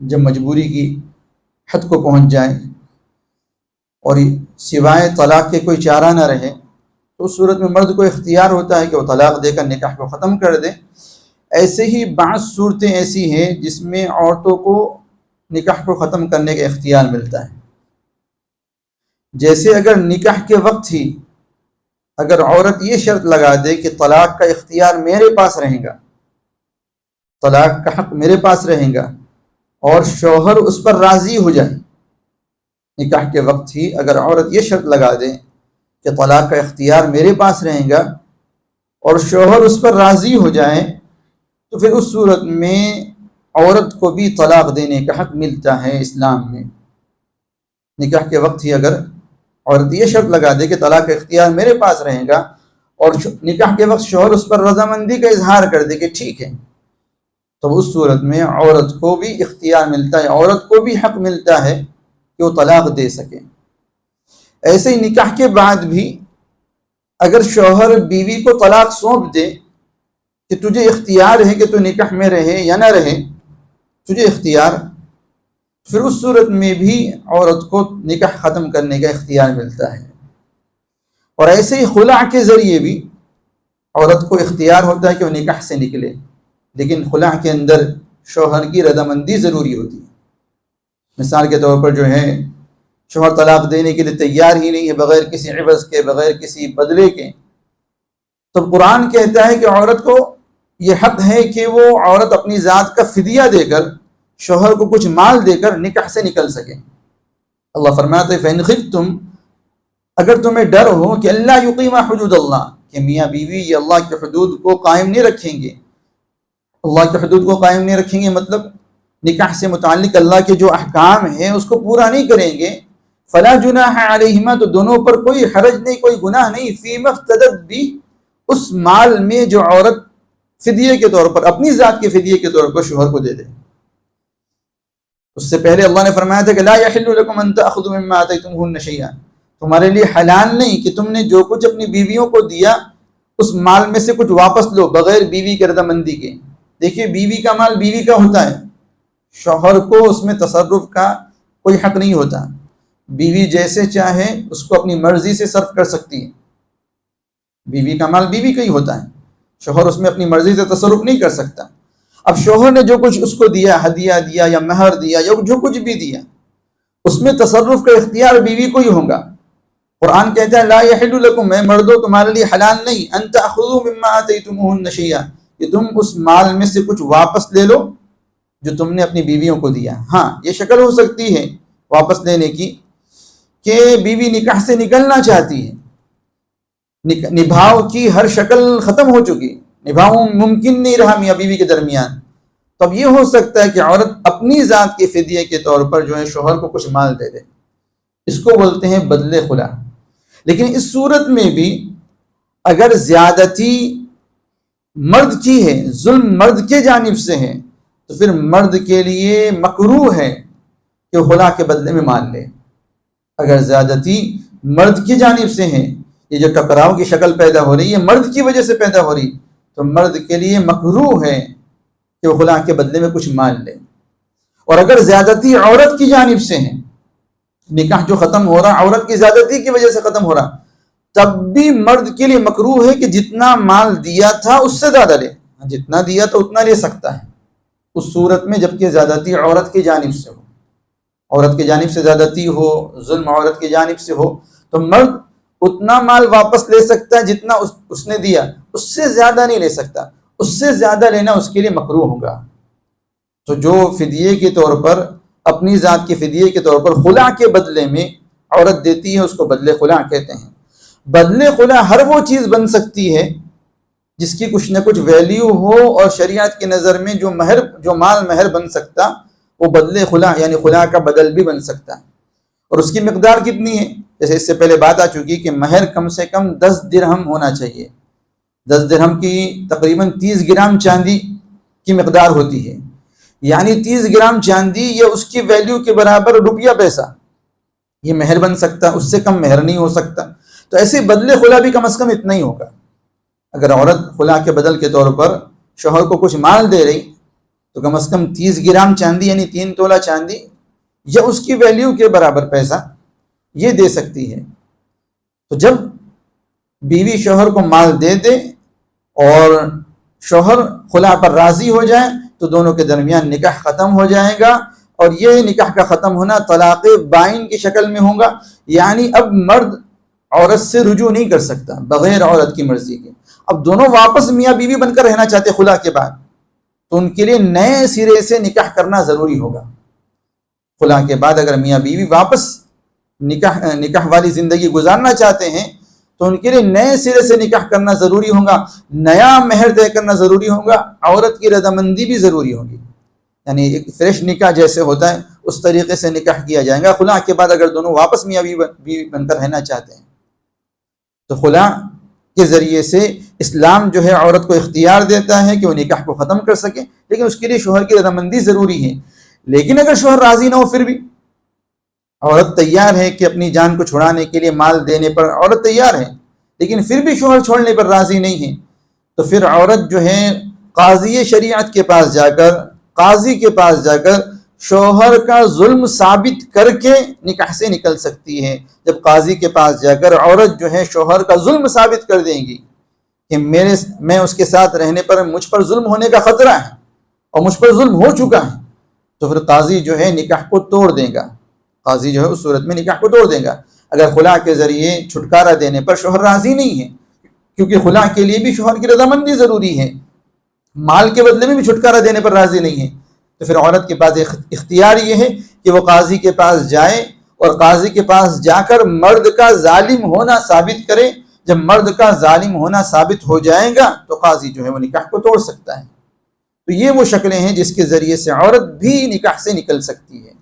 جب مجبوری کی حد کو پہنچ جائے اور سوائے طلاق کے کوئی چارہ نہ رہے، تو اس صورت میں مرد کو اختیار ہوتا ہے کہ وہ طلاق دے کر نکاح کو ختم کر دے۔ ایسے ہی بعض صورتیں ایسی ہیں جس میں عورتوں کو نکاح کو ختم کرنے کا اختیار ملتا ہے۔ جیسے اگر نکاح کے وقت ہی اگر عورت یہ شرط لگا دے کہ طلاق کا اختیار میرے پاس رہے گا، طلاق کا حق میرے پاس رہے گا اور شوہر اس پر راضی ہو جائے۔ نکاح کے وقت ہی اگر عورت یہ شرط لگا دے کہ طلاق کا اختیار میرے پاس رہے گا اور شوہر اس پر راضی ہو جائیں تو پھر اس صورت میں عورت کو بھی طلاق دینے کا حق ملتا ہے اسلام میں۔ نکاح کے وقت ہی اگر عورت یہ شرط لگا دے کہ طلاق کا اختیار میرے پاس رہے گا اور نکاح کے وقت شوہر اس پر رضامندی کا اظہار کر دے کہ ٹھیک ہے۔ تو اس صورت میں عورت کو بھی اختیار ملتا ہے، عورت کو بھی حق ملتا ہے کہ وہ طلاق دے سکے۔ ایسے ہی نکاح کے بعد بھی اگر شوہر بیوی کو طلاق سونپ دے کہ تجھے اختیار ہے کہ تو نکاح میں رہے یا نہ رہے، تجھے اختیار، پھر اس صورت میں بھی عورت کو نکاح ختم کرنے کا اختیار ملتا ہے۔ اور ایسے ہی خلا کے ذریعے بھی عورت کو اختیار ہوتا ہے کہ وہ نکاح سے نکلے۔ لیکن خلا کے اندر شوہر کی رضامندی ضروری ہوتی ہے۔ مثال کے طور پر جو ہے، شوہر طلاق دینے کے لیے تیار ہی نہیں ہے بغیر کسی عوض کے، بغیر کسی بدلے کے۔ تو قرآن کہتا ہے کہ عورت کو یہ حق ہے کہ وہ عورت اپنی ذات کا فدیہ دے کر، شوہر کو کچھ مال دے کر نکاح سے نکل سکے۔ اللہ فرماتے فین تم اگر تمہیں ڈر ہو کہ اللہ یقیمہ حدود اللہ، کہ میاں بیوی یہ اللہ کے حدود کو قائم نہیں رکھیں گے اللہ کے حدود کو قائم نہیں رکھیں گے مطلب نکاح سے متعلق اللہ کے جو احکام ہیں، اس کو پورا نہیں کریں گے۔ فلاں جناح علیہما، تو دونوں پر کوئی حرج نہیں، کوئی گناہ نہیں۔ فی مفتدت بھی اس مال میں جو عورت فدیے کے طور پر، اپنی ذات کے فدیے کے طور پر شوہر کو دے دے۔ اس سے پہلے اللہ نے فرمایا تھا کہ لا يحل لكم ان تاخذوا مما اتيتموهن شيئا تمہارے لیے حلال نہیں کہ تم نے جو کچھ اپنی بیویوں کو دیا، اس مال میں سے کچھ واپس لو بغیر بیوی کی رضامندی کے۔ دیکھیے بیوی کا مال بیوی کا ہوتا ہے۔ شوہر کو اس میں تصرف کا کوئی حق نہیں ہوتا۔ بیوی جیسے چاہے اس کو اپنی مرضی سے صرف کر سکتی ہے۔ بیوی کا مال بیوی کا ہی ہوتا ہے۔ شوہر اس میں اپنی مرضی سے تصرف نہیں کر سکتا۔ اب شوہر نے جو کچھ اس کو دیا، ہدیہ دیا یا مہر دیا یا جو کچھ بھی دیا، اس میں تصرف کا اختیار بیوی کو ہی ہوگا۔ قرآن کہتا ہے، لا يحل میں مردو، تمہارے لیے حلال نہیں۔ ان تاخذوا مما اتيتموهن شيئا کہ تم اس مال میں سے کچھ واپس لے لو جو تم نے اپنی بیویوں کو دیا۔ ہاں یہ شکل ہو سکتی ہے واپس لینے کی کہ بیوی نکاح سے نکلنا چاہتی ہے۔ نبھاؤ کی ہر شکل ختم ہو چکی۔ نبھاؤں ممکن نہیں رہا میاں بیوی کے درمیان۔ تو اب یہ ہو سکتا ہے کہ عورت اپنی ذات کے فدیے کے طور پر جو ہے شوہر کو کچھ مال دے دے۔ اس کو بولتے ہیں بدلے خلا۔ لیکن اس صورت میں بھی اگر زیادتی مرد کی ہے ظلم مرد کے جانب سے ہے تو پھر مرد کے لیے مکرو ہے کہ خلا کے بدلے میں مال لے۔ اگر زیادتی مرد کی جانب سے ہے یہ جو ٹکراؤ کی شکل پیدا ہو رہی ہے، مرد کی وجہ سے پیدا ہو رہی۔ تو مرد کے لیے مکرو ہے کہ وہ خلا کے بدلے میں کچھ مال لے۔ اور اگر زیادتی عورت کی جانب سے ہے نکاح جو ختم ہو رہا، عورت کی زیادتی کی وجہ سے ختم ہو رہا۔ تب بھی مرد کے لیے مکرو ہے کہ جتنا مال دیا تھا اس سے زیادہ لے۔ ہاں، جتنا دیا تو اتنا لے سکتا ہے۔ اس صورت میں جبکہ زیادتی عورت کی جانب سے ہو۔ عورت کی جانب سے زیادتی ہو، ظلم عورت کی جانب سے ہو، تو مرد اتنا مال واپس لے سکتا ہے جتنا اس نے دیا۔ اس سے زیادہ نہیں لے سکتا۔ اس سے زیادہ لینا اس کے لیے مکرو ہوگا۔ تو جو فدیے کے طور پر، اپنی ذات کے فدیے کے طور پر خلا کے بدلے میں عورت دیتی ہے، اس کو بدلے خلا کہتے ہیں۔ بدلے خلا ہر وہ چیز بن سکتی ہے جس کی کچھ نہ کچھ ویلیو ہو اور شریعت کی نظر میں جو مہر جو مال مہر بن سکتا، وہ بدلے خلا یعنی خلا کا بدل بھی بن سکتا۔ ہے اور اس کی مقدار کتنی ہے؟ جیسے اس سے پہلے بات آ چکی کہ مہر کم سے کم دس درہم ہونا چاہیے۔ دس درہم کی تقریباً تیس گرام چاندی کی مقدار ہوتی ہے۔ یعنی تیس گرام چاندی یہ اس کی ویلیو کے برابر روپیہ پیسہ۔ یہ مہر بن سکتا، اس سے کم مہر نہیں ہو سکتا۔ تو ایسے بدلے خلا بھی کم از کم اتنا ہی ہوگا۔ اگر عورت خلا کے بدل کے طور پر شوہر کو کچھ مال دے رہی، تو کم از کم تیس گرام چاندی یعنی تین تولہ چاندی یا اس کی ویلیو کے برابر پیسہ یہ دے سکتی ہے۔ تو جب بیوی شوہر کو مال دے دے اور شوہر خلا پر راضی ہو جائے، تو دونوں کے درمیان نکاح ختم ہو جائے گا اور یہ نکاح کا ختم ہونا طلاق بائن کی شکل میں ہوگا یعنی اب مرد عورت سے رجوع نہیں کر سکتا، بغیر عورت کی مرضی کے۔ اب دونوں واپس میاں بیوی بن کر رہنا چاہتے خلا کے بعد، تو ان کے لیے نئے سرے سے نکاح کرنا ضروری ہوگا۔ خلا کے بعد اگر میاں بیوی واپس نکاح نکاح والی زندگی گزارنا چاہتے ہیں، تو ان کے لیے نئے سرے سے نکاح کرنا ضروری ہوگا، نیا مہر طے کرنا ضروری ہوگا، عورت کی رضامندی بھی ضروری ہوگی۔ یعنی ایک فریش نکاح جیسے ہوتا ہے، اس طریقے سے نکاح کیا جائے گا۔ خلا کے بعد اگر دونوں واپس میاں بیوی بن کر رہنا چاہتے ہیں تو خلا کے ذریعے سے اسلام جو ہے عورت کو اختیار دیتا ہے کہ وہ نکاح کو ختم کر سکے، لیکن اس کے لیے شوہر کی رضامندی ضروری ہے۔ لیکن اگر شوہر راضی نہ ہو پھر بھی۔ عورت تیار ہے کہ اپنی جان کو چھڑانے کے لیے مال دینے پر عورت تیار ہے، لیکن پھر بھی شوہر چھوڑنے پر راضی نہیں ہے۔ تو پھر عورت جو ہے قاضی شریعت کے پاس جا کر، قاضی کے پاس جا کر شوہر کا ظلم ثابت کر کے نکاح سے نکل سکتی ہے۔ جب قاضی کے پاس جا کر عورت جو ہے شوہر کا ظلم ثابت کر دیں گی کہ میرے میں اس کے ساتھ رہنے پر مجھ پر ظلم ہونے کا خطرہ ہے اور مجھ پر ظلم ہو چکا ہے، تو پھر قاضی جو ہے نکاح کو توڑ دے گا۔ قاضی جو ہے اس صورت میں نکاح کو توڑ دے گا۔ اگر خلا کے ذریعے چھٹکارا دینے پر شوہر راضی نہیں ہے، کیونکہ خلا کے لیے بھی شوہر کی رضامندی ضروری ہے۔ مال کے بدلے میں بھی چھٹکارا دینے پر راضی نہیں ہے۔ تو پھر عورت کے پاس اختیار یہ ہے کہ وہ قاضی کے پاس جائے اور قاضی کے پاس جا کر مرد کا ظالم ہونا ثابت کرے جب مرد کا ظالم ہونا ثابت ہو جائے گا تو قاضی جو ہے وہ نکاح کو توڑ سکتا ہے۔ تو یہ وہ شکلیں ہیں جس کے ذریعے سے عورت بھی نکاح سے نکل سکتی ہے۔